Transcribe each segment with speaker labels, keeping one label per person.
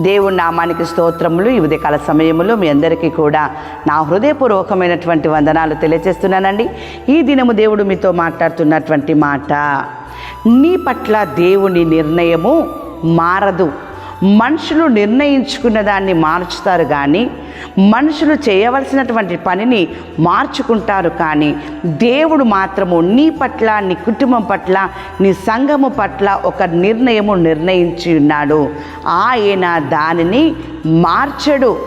Speaker 1: దేవుని నామానికి స్తోత్రములు. ఈ ఉదయకాల సమయములో మీ అందరికీ కూడా నా హృదయపూర్వకమైనటువంటి వందనాలు తెలియజేస్తున్నానండి. ఈ దినము దేవుడు మీతో మాట్లాడుతున్నటువంటి మాట నీ పట్ల దేవుని నిర్ణయము మారదు. మనుషులు నిర్ణయించుకున్న దాన్ని మార్చుతారు కానీ మనుషులు చేయవలసినటువంటి పనిని మార్చుకుంటారు కానీ దేవుడు మాత్రము నీ పట్ల నీ కుటుంబం పట్ల నీ సంఘము పట్ల ఒక నిర్ణయము నిర్ణయించి ఉన్నాడు. ఆయన దానిని మార్చడు.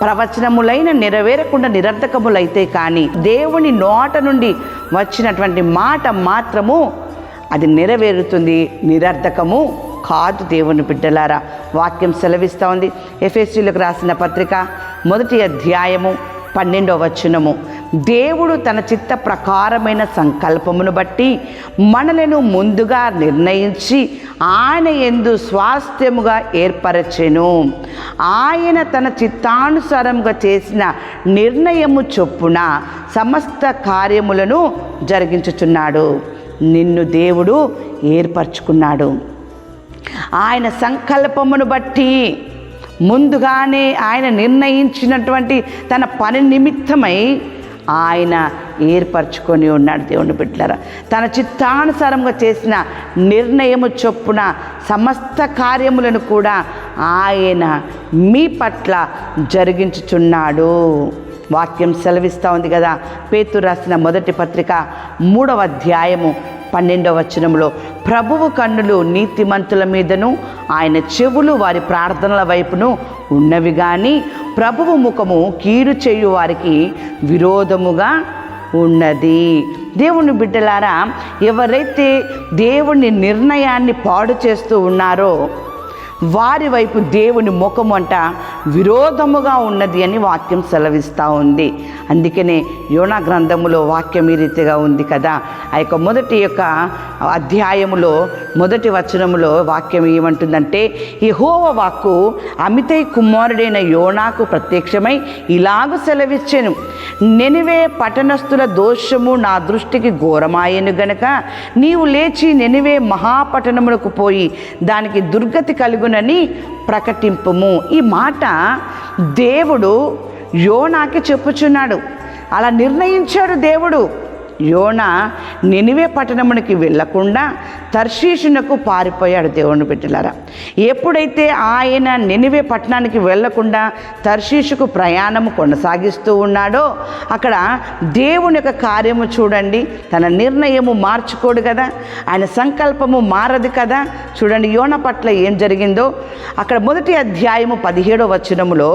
Speaker 1: ప్రవచనములైన నెరవేరకుండా నిరర్ధకములైతే కానీ దేవుని నోట నుండి వచ్చినటువంటి మాట మాత్రము అది నెరవేరుతుంది. నిరర్ధకము కాదు దేవుని బిడ్డలారా. వాక్యం సెలవిస్తూ ఉంది ఎఫ్ఎస్సీలకు రాసిన పత్రిక మొదటి అధ్యాయము పన్నెండవ వచనము. దేవుడు తన చిత్త ప్రకారమైన సంకల్పమును బట్టి మనలను ముందుగా నిర్ణయించి ఆయన ఎందు స్వాస్థ్యముగా ఏర్పరచెను. ఆయన తన చిత్తానుసారముగా చేసిన నిర్ణయము చొప్పున సమస్త కార్యములను జరిగించుచున్నాడు. నిన్ను దేవుడు ఏర్పరచుకున్నాడు. ఆయన సంకల్పమును బట్టి ముందుగానే ఆయన నిర్ణయించినటువంటి తన పని నిమిత్తమై ఆయన ఏర్పరచుకొని ఉన్నాడు దేవుని బిడ్డలరా. తన చిత్తానుసారంగా చేసిన నిర్ణయము చొప్పున సమస్త కార్యములను కూడా ఆయన మీ పట్ల జరిగించుచున్నాడు. వాక్యం సెలవిస్తూ ఉంది కదా. పేతు రాసిన మొదటి పత్రిక మూడవ అధ్యాయము పన్నెండవ వచనంలో ప్రభువు కన్నులు నీతిమంతుల మీదను ఆయన చెవులు వారి ప్రార్థనల వైపును ఉన్నవి కానీ ప్రభువు ముఖము కీడు చేయు వారికి విరోధముగా ఉన్నది. దేవుని బిడ్డలారా ఎవరైతే దేవుని నిర్ణయాన్ని పాడు చేస్తూ ఉన్నారో వారి వైపు దేవుని ముఖం అంట విరోధముగా ఉన్నది అని వాక్యం సెలవిస్తూ ఉంది. అందుకనే యోనా గ్రంథములో వాక్యం ఈ రీతిగా ఉంది కదా. ఆ యొక్క మొదటి యొక్క అధ్యాయములో మొదటి వచనములో వాక్యం ఏమంటుందంటే యెహోవా వాక్కు అమితై కుమారుడైన యోనాకు ప్రత్యక్షమై ఇలాగ సెలవిచ్చెను. నెనివే పట్టణస్థుల దోషము నా దృష్టికి ఘోరమాయను గనక. నీవు లేచి నెనివే మహాపట్టణములకు పోయి దానికి దుర్గతి కలుగునని ప్రకటింపుము. ఈ మాట దేవుడు యోనాకి చెప్పుచున్నాడు. అలా నిర్ణయించాడు దేవుడు. యోన నినివే పట్టణమునికి వెళ్ళకుండా తర్షీషునకు పారిపోయాడు దేవుని బిడ్డలారా. ఎప్పుడైతే ఆయన నినివే పట్టణానికి వెళ్ళకుండా తర్షీషుకు ప్రయాణము కొనసాగిస్తూ ఉన్నాడో అక్కడ దేవుని యొక్క కార్యము చూడండి తన నిర్ణయము మార్చుకోడు కదా ఆయన సంకల్పము మారదు కదా. చూడండి యోన పట్ల ఏం జరిగిందో అక్కడ మొదటి అధ్యాయము పదిహేడో వచనములో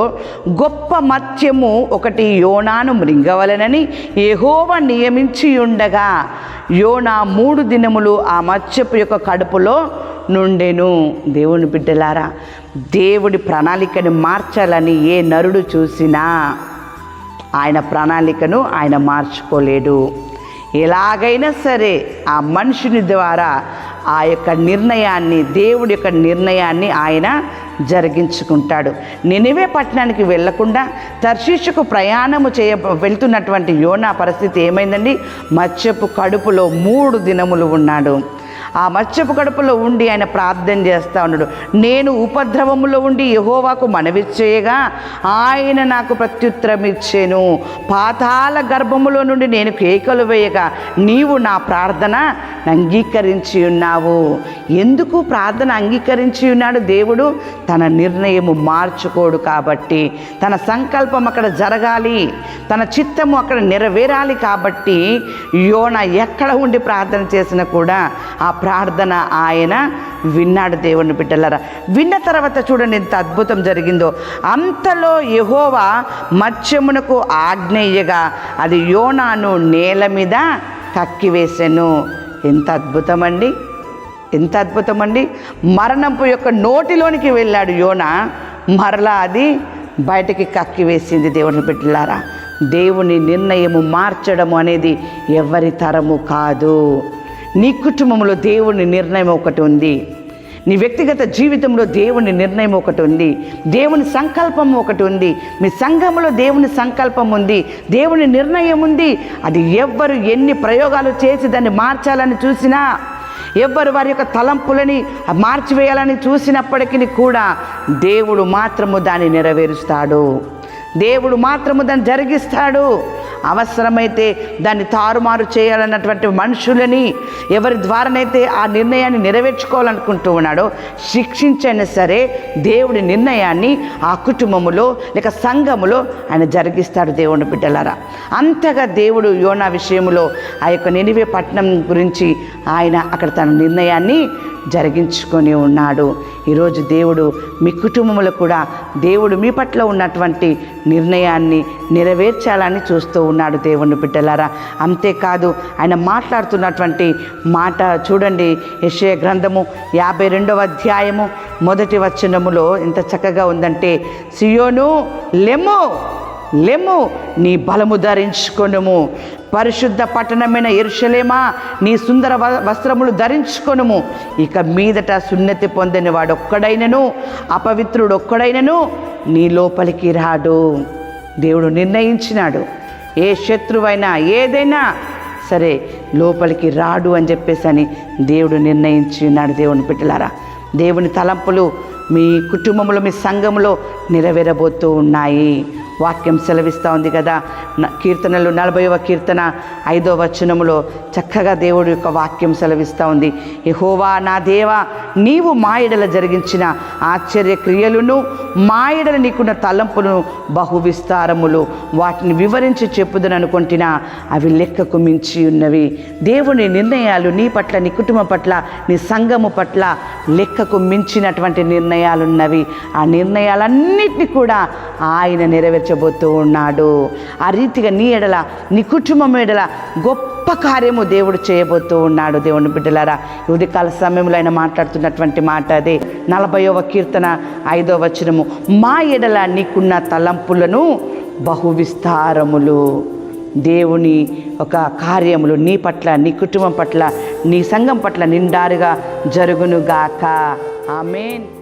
Speaker 1: గొప్ప మత్స్యము ఒకటి యోనాను మృంగవలనని ఏహోవ నియమించి ఉండగా యోనా మూడు దినములు ఆ మత్స్యపు యొక్క కడుపులో నుండెను. దేవుని బిడ్డలారా దేవుడి ప్రణాళికను మార్చాలని ఏ నరుడు చూసినా ఆయన ప్రణాళికను ఆయన మార్చుకోలేడు. ఎలాగైనా సరే ఆ మనుషుని ద్వారా ఆ యొక్క నిర్ణయాన్ని దేవుడి యొక్క నిర్ణయాన్ని ఆయన జరిగించుకుంటాడు. నినివే పట్టణానికి వెళ్ళకుండా తర్శీషుకు ప్రయాణము చేయ వెళ్తున్నటువంటి యోనా పరిస్థితి ఏమైందండి? మత్స్యపు కడుపులో మూడు దినములు ఉన్నాడు. ఆ మత్స్యపు కడుపులో ఉండి ఆయన ప్రార్థన చేస్తూ ఉన్నాడు. నేను ఉపద్రవములో ఉండి యహోవాకు మనవి చేయగా ఆయన నాకు ప్రత్యుత్తరం ఇచ్చాను. పాతాల గర్భములో నుండి నేను కేకలు వేయగా నీవు నా ప్రార్థన అంగీకరించి ఉన్నావు. ఎందుకు ప్రార్థన అంగీకరించి ఉన్నాడు దేవుడు? తన నిర్ణయము మార్చుకోడు కాబట్టి. తన సంకల్పం అక్కడ జరగాలి. తన చిత్తము అక్కడ నెరవేరాలి కాబట్టి. యోన ఎక్కడ ఉండి ప్రార్థన చేసినా కూడా ఆ ప్రార్థన ఆయన విన్నాడు దేవుని బిడ్డలరా. విన్న తర్వాత చూడండి ఎంత అద్భుతం జరిగిందో. అంతలో యహోవా మత్స్యమునకు ఆజ్ఞేయగా అది యోనాను నేల మీద కక్కివేశాను ఎంత అద్భుతమండి. ఎంత అద్భుతమండి. మరణపు యొక్క నోటిలోనికి వెళ్ళాడు యోన. మరలా అది బయటికి కక్కివేసింది దేవుని బిడ్డలారా. దేవుని నిర్ణయము మార్చడము అనేది ఎవరి తరము కాదు. నీ కుటుంబంలో దేవుని నిర్ణయం ఒకటి ఉంది. నీ వ్యక్తిగత జీవితంలో దేవుని నిర్ణయం ఒకటి ఉంది. దేవుని సంకల్పం ఒకటి ఉంది. మీ సంఘంలో దేవుని సంకల్పం ఉంది. దేవుని నిర్ణయం ఉంది. అది ఎవ్వరు ఎన్ని ప్రయోగాలు చేసి దాన్ని మార్చాలని చూసినా ఎవ్వరు వారి యొక్క తలంపులని మార్చివేయాలని చూసినప్పటికీ కూడా దేవుడు మాత్రము దాన్ని నెరవేరుస్తాడు. దేవుడు మాత్రము దాన్ని జరిగిస్తాడు. అవసరమైతే దాన్ని తారుమారు చేయాలన్నటువంటి మనుషులని ఎవరి ద్వారానైతే ఆ నిర్ణయాన్ని నెరవేర్చుకోవాలనుకుంటూ ఉన్నాడో శిక్షించైనా సరే దేవుడి నిర్ణయాన్ని ఆ కుటుంబములో లేక సంఘములో ఆయన జరిగిస్తాడు దేవుని బిడ్డలారా. అంతగా దేవుడు యోనా విషయంలో ఆ యొక్క నినివే పట్టణం గురించి ఆయన అక్కడ తన నిర్ణయాన్ని జరిగించుకొని ఉన్నాడు. ఈరోజు దేవుడు మీ కుటుంబంలో కూడా దేవుడు మీ పట్ల ఉన్నటువంటి నిర్ణయాన్ని నెరవేర్చాలని చూస్తూ ఉన్నాడు దేవుని బిడ్డలారా. అంతేకాదు ఆయన మాట్లాడుతున్నటువంటి మాట చూడండి. యశయ గ్రంథము యాభై రెండవ అధ్యాయము మొదటి వచనములో ఎంత చక్కగా ఉందంటే సియోను లెమ్ము లెమ్ము నీ బలము ధరించుకొనుము. పరిశుద్ధ పట్టణమైన ఎరుషలేమా నీ సుందర వ- వస్త్రములు ధరించుకొనుము. ఇక మీదట సున్నతి పొందని వాడొక్కడైనను అపవిత్రుడు ఒక్కడైనను నీ లోపలికి రాడు. దేవుడు నిర్ణయించినాడు. ఏ శత్రువైనా ఏదైనా సరే లోపలికి రాడు అని చెప్పేసి అని దేవుడు నిర్ణయించి ఉన్నాడు దేవుని పెట్టలారా దేవుని తలంపులు మీ కుటుంబంలో మీ సంఘంలో నెరవేరబోతూ ఉన్నాయి. వాక్యం సెలవిస్తూ ఉంది కదా. న- కీర్తనలు నలభైవ కీర్తన ఐదో వచనములో చక్కగా దేవుడి యొక్క వాక్యం సెలవిస్తూ ఉంది. యహోవా నా దేవా నీవు మాయడల జరిగించిన ఆశ్చర్య క్రియలను మాయడల నీకున్న తలంపులను బహు విస్తారములు. వాటిని వివరించి చెప్పుదని అనుకుంటున్నా అవి లెక్కకు మించి ఉన్నవి. దేవుని నిర్ణయాలు నీ పట్ల నీ కుటుంబం పట్ల నీ సంఘము పట్ల లెక్కకు మించినటువంటి నిర్ణయాలున్నవి. ఆ నిర్ణయాలన్నిటినీ కూడా ఆయన నెరవేర్చబోతూ ఉన్నాడు. ఆ రీతిగా నీ ఎడల నీ కుటుంబం ఎడల గొప్ప కార్యము దేవుడు చేయబోతూ ఉన్నాడు దేవుని బిడ్డలారా. ఉదయకాల సమయంలో ఆయన మాట్లాడుతున్నటువంటి మాట అదే. నలభైవ కీర్తన ఐదో వచనము. మా ఎడల నీకున్న తలంపులను బహు విస్తారములు దేవుని ఒక కార్యములు నీ పట్ల నీ కుటుంబం పట్ల నీ సంఘం పట్ల నిండారుగా జరుగునుగాక. ఆమెన్.